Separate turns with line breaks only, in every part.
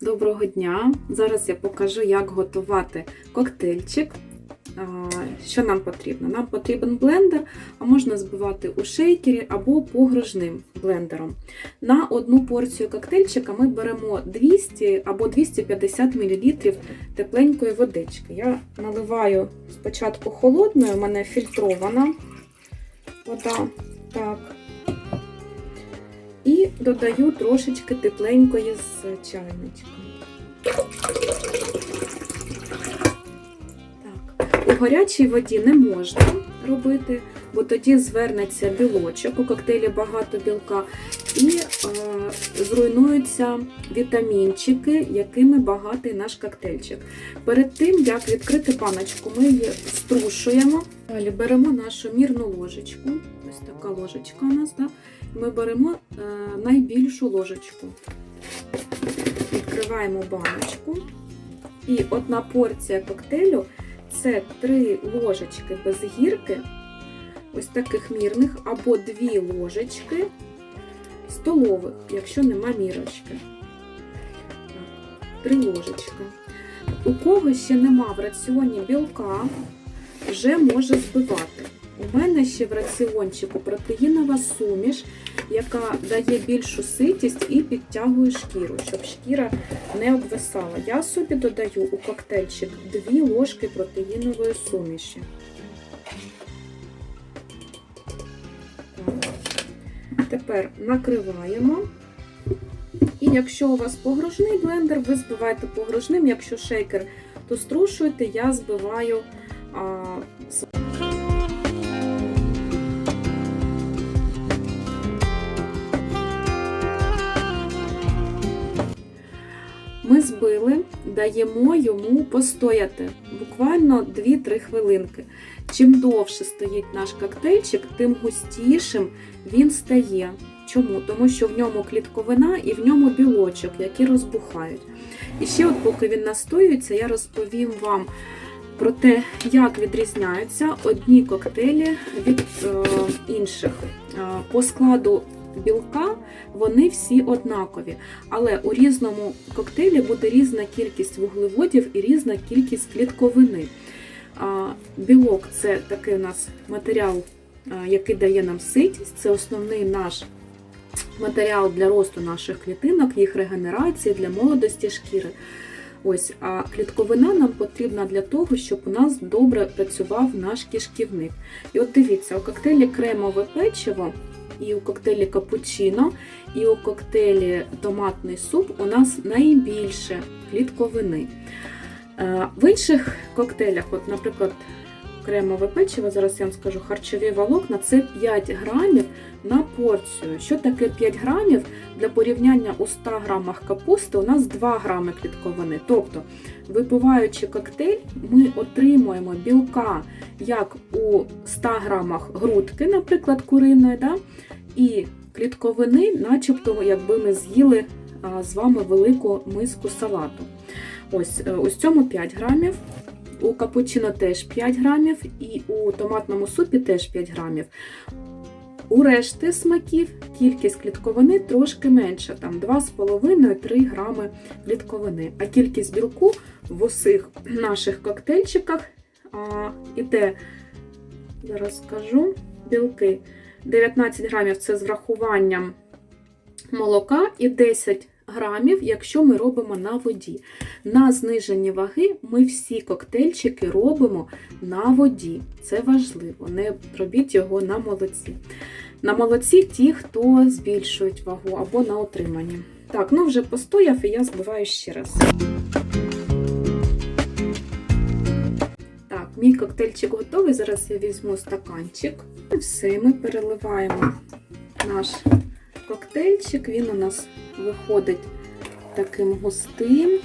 Доброго дня! Зараз я покажу, як готувати коктейльчик. Що нам потрібно? Нам потрібен блендер, а можна збивати у шейкері або погружним блендером. На одну порцію коктейльчика ми беремо 200 або 250 мл тепленької водички. Я наливаю спочатку холодною, у мене фільтрована вода. Так. Додаю трошечки тепленької з чайничка. Так. У гарячій воді не можна робити, бо тоді звернеться білочок, у коктейлі багато білка, і е, зруйнуються вітамінчики, якими багатий наш коктейльчик. Перед тим, як відкрити баночку, ми її струшуємо. Далі беремо нашу мірну ложечку. Ось така ложечка у нас. Да? Ми беремо е, найбільшу ложечку. Відкриваємо баночку. І одна порція коктейлю це 3 ложечки без гірки, ось таких мірних, або 2 ложечки столових, якщо нема мірочки. Так, 3 ложечки. У кого ще нема в раціоні білка, вже може збивати. У мене ще в раціончику протеїнова суміш, яка дає більшу ситість і підтягує шкіру, щоб шкіра не обвисала. Я собі додаю у коктейльчик 2 ложки протеїнової суміші. Тепер накриваємо. І якщо у вас погружний блендер, ви збиваєте погружним, якщо шейкер, то струшуєте, я збиваю. А, даємо йому постояти буквально 2-3 хвилинки. Чим довше стоїть наш коктейльчик, тим густішим він стає. Чому? Тому що в ньому клітковина і в ньому білочок, які розбухають. І ще, от поки він настоюється, я розповім вам про те, як відрізняються одні коктейлі від е, інших. Е, по складу білка вони всі однакові, але у різному коктейлі буде різна кількість вуглеводів і різна кількість клітковини. Білок це такий у нас матеріал, який дає нам ситість, це основний наш матеріал для росту наших клітинок, їх регенерації, для молодості шкіри. Ось, А клітковина нам потрібна для того, щоб у нас добре працював наш кишківник. І от дивіться, у коктейлі кремове печиво і у коктейлі капучино, і у коктейлі томатний суп у нас найбільше клітковини. Е, В інших коктейлях, от, наприклад, кремове печиво, зараз я вам скажу, харчові волокна це 5 грамів на порцію. Що таке 5 грамів? Для порівняння у 100 грамах капусти у нас 2 грами клітковини. Тобто, випиваючи коктейль, ми отримуємо білка як у 100 грамах грудки, наприклад, куриної, да? і клітковини, начебто, якби ми з'їли з вами велику миску салату. Ось е, ось цьому 5 грамів. У капучино теж 5 грамів, і у томатному супі теж 5 грамів. У решти смаків кількість клітковини трошки менша, там 2,5-3 грами клітковини. А кількість білку в усіх наших коктейльчиках а, іде, зараз скажу, білки 19 грамів це з врахуванням молока і 10 грамів, якщо ми робимо на воді. На зниженні ваги ми всі коктейльчики робимо на воді. Це важливо, не робіть його на молоці. На молоці ті, хто збільшують вагу або на отриманні. Так, ну вже постояв і я збиваю ще раз. Так, мій коктейльчик готовий. Зараз я візьму стаканчик. І все, ми переливаємо наш коктейльчик. Він у нас виходить таким густим,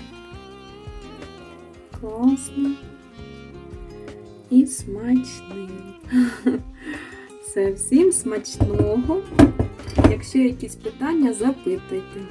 класним і смачним. Все, всім смачного. Якщо якісь питання, запитуйте.